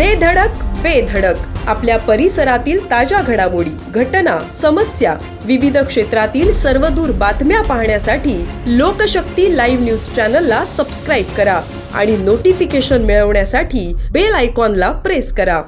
दे धडक बेधडक आपल्या परिसरातील ताज्या घडामोडी घटना समस्या विविध क्षेत्रातील सर्वदूर बातम्या पाहण्यासाठी लोकशक्ती लाईव्ह न्यूज चॅनलला सबस्क्राईब करा आणि नोटिफिकेशन मिळवण्यासाठी बेल आयकॉनला प्रेस करा.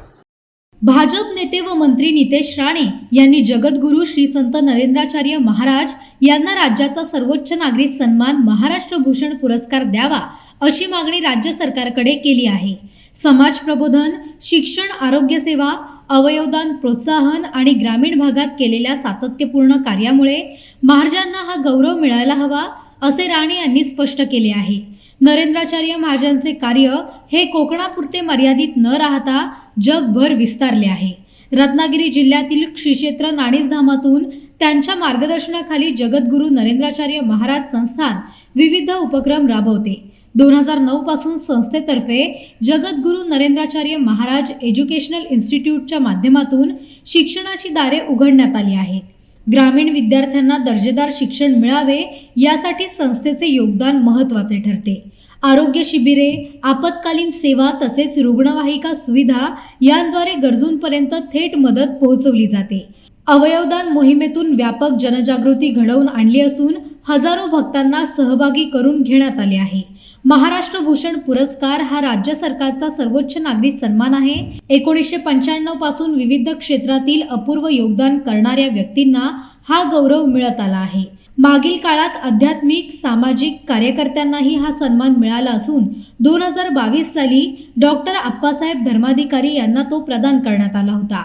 भाजप नेते व मंत्री नितेश राणे यांनी जगद्गुरू श्री संत नरेंद्राचार्य महाराज यांना राज्याचा सर्वोच्च नागरिक सन्मान महाराष्ट्र भूषण पुरस्कार द्यावा अशी मागणी राज्य सरकारकडे केली आहे. समाज प्रबोधन शिक्षण आरोग्यसेवा अवयवदान प्रोत्साहन आणि ग्रामीण भागात केलेल्या सातत्यपूर्ण कार्यामुळे महाराजांना हा गौरव मिळायला हवा असे राणे यांनी स्पष्ट केले आहे. नरेंद्राचार्य महाराजांचे कार्य हे कोकणापुरते मर्यादित न राहता जगभर विस्तारले आहे. रत्नागिरी जिल्ह्यातील श्रीक्षेत्र नाणीसधामातून त्यांच्या मार्गदर्शनाखाली जगद्गुरू नरेंद्राचार्य महाराज संस्थान विविध उपक्रम राबवते. दोन हजार नऊ पासून संस्थेतर्फे जगद्गुरू नरेंद्राचार्य महाराज एज्युकेशनल इन्स्टिट्यूटच्या माध्यमातून शिक्षणाची दारे उघडण्यात आली आहेत. ग्रामीण विद्यार्थ्यांना दर्जेदार शिक्षण मिळावे यासाठी संस्थेचे योगदान महत्त्वाचे ठरते. आरोग्य शिबिरे आपत्कालीन सेवा तसेच रुग्णवाहिका सुविधा यांद्वारे गरजूंपर्यंत थेट मदत पोहोचवली जाते. अवयवदान मोहिमेतून व्यापक जनजागृती घडवून आणली असून हजारो भक्तांना सहभागी करून घेण्यात आले आहे. महाराष्ट्र भूषण पुरस्कार हा राज्य सरकारचा सर्वोच्च नागरिक सन्मान आहे. एकोणीसशे पंच्याण्णवपासून विविध क्षेत्रातील अपूर्व योगदान करणाऱ्या व्यक्तींना हा गौरव मिळत आला आहे. मागील काळात आध्यात्मिक सामाजिक कार्यकर्त्यांनाही हा सन्मान मिळाला असून दोन हजार बावीस साली डॉक्टर आप्पासाहेब धर्माधिकारी यांना तो प्रदान करण्यात आला होता.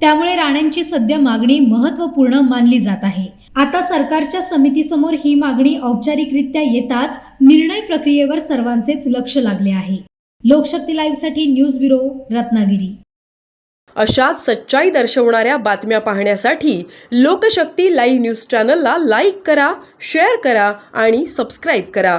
त्यामुळे राणेंची सध्या मागणी महत्त्वपूर्ण मानली जात आहे. आता सरकारच्या समितीसमोर ही मागणी औपचारिकरित्या येताच निर्णय प्रक्रियेवर सर्वांचेच लक्ष लागले आहे. लोकशक्ती लाईव्हसाठी न्यूज ब्युरो रत्नागिरी. अशाच सच्चाई दर्शवणाऱ्या बातम्या पाहण्यासाठी लोकशक्ती लाईव्ह न्यूज चॅनलला लाईक करा शेअर करा आणि सबस्क्राईब करा.